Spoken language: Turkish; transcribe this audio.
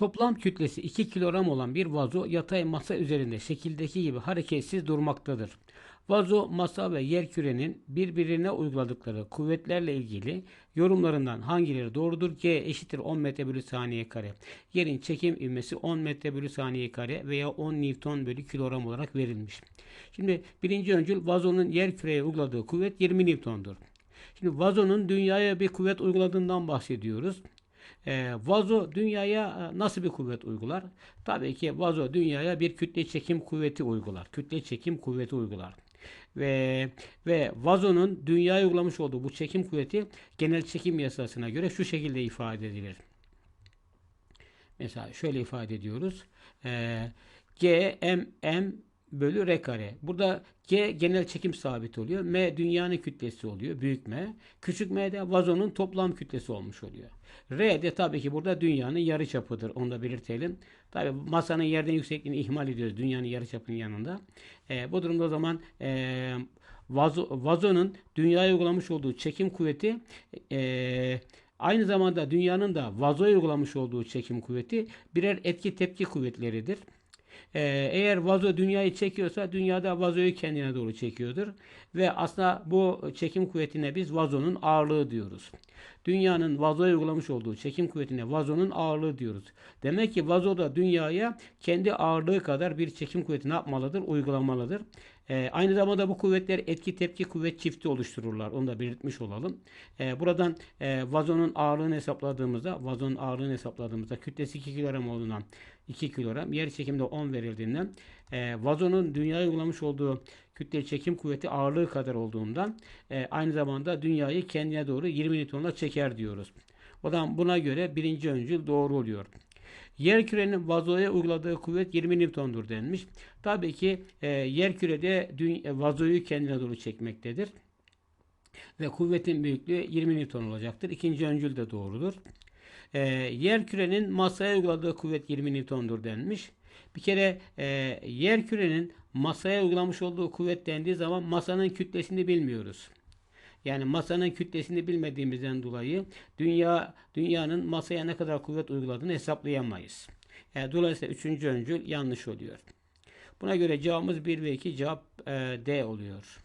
Toplam kütlesi 2 kilogram olan bir vazo yatay masa üzerinde şekildeki gibi hareketsiz durmaktadır. Vazo, masa ve yer kürenin birbirine uyguladıkları kuvvetlerle ilgili yorumlarından hangileri doğrudur? G eşittir 10 metre bölü saniye kare. Yerin çekim ivmesi 10 metre bölü saniye kare veya 10 Newton bölü kilogram olarak verilmiş. Şimdi birinci öncül vazonun yer küreye uyguladığı kuvvet 20 Newton'dur. Şimdi vazonun dünyaya bir kuvvet uyguladığından bahsediyoruz. Ee, vazo dünyaya e, nasıl bir kuvvet uygular? Tabii ki vazo dünyaya bir kütle çekim kuvveti uygular. Kütle çekim kuvveti uygular. Ve ve vazonun dünyaya uygulamış olduğu bu çekim kuvveti genel çekim yasasına göre şu şekilde ifade edilir. Mesela şöyle ifade ediyoruz. Ee, G M M bölü R kare. Burada G genel çekim sabit oluyor. M dünyanın kütlesi oluyor. Büyük M. Küçük M de vazonun toplam kütlesi olmuş oluyor. R de tabii ki burada dünyanın yarı çapıdır. Onu da belirtelim. Tabii masanın yerden yüksekliğini ihmal ediyoruz. Dünyanın yarı çapının yanında. Ee, bu durumda o zaman e, vazo, vazonun dünyaya uygulamış olduğu çekim kuvveti e, aynı zamanda dünyanın da vazoya uygulamış olduğu çekim kuvveti birer etki tepki kuvvetleridir. Ee, eğer vazo dünyayı çekiyorsa dünyada vazoyu kendine doğru çekiyordur. Ve aslında bu çekim kuvvetine biz vazonun ağırlığı diyoruz. Dünyanın vazoya uygulamış olduğu çekim kuvvetine vazonun ağırlığı diyoruz. Demek ki vazo da dünyaya kendi ağırlığı kadar bir çekim kuvveti ne yapmalıdır? Uygulamalıdır. Ee, aynı zamanda bu kuvvetler etki tepki kuvvet çifti oluştururlar. Onu da belirtmiş olalım. Ee, buradan e, vazonun ağırlığını hesapladığımızda vazonun ağırlığını hesapladığımızda kütlesi 2 kilogram olduğundan 2 kilogram yer çekimde 10 verildiğinden e, vazonun dünyaya uygulamış olduğu kütle çekim kuvveti ağırlığı kadar olduğundan e, aynı zamanda dünyayı kendine doğru 20 Newton'la çeker diyoruz. O zaman buna göre birinci öncül doğru oluyor. Yer kürenin vazoya uyguladığı kuvvet 20 Newton'dur denmiş. Tabii ki e, yer kürede e, vazoyu kendine doğru çekmektedir. Ve kuvvetin büyüklüğü 20 Newton olacaktır. İkinci öncül de doğrudur. E, yer kürenin masaya uyguladığı kuvvet 20 Newton'dur denmiş. Bir kere e, yer kürenin masaya uygulamış olduğu kuvvet dendiği zaman masanın kütlesini bilmiyoruz. Yani masanın kütlesini bilmediğimizden dolayı dünya dünyanın masaya ne kadar kuvvet uyguladığını hesaplayamayız. E, dolayısıyla üçüncü öncül yanlış oluyor. Buna göre cevabımız 1 ve 2 cevap e, D oluyor.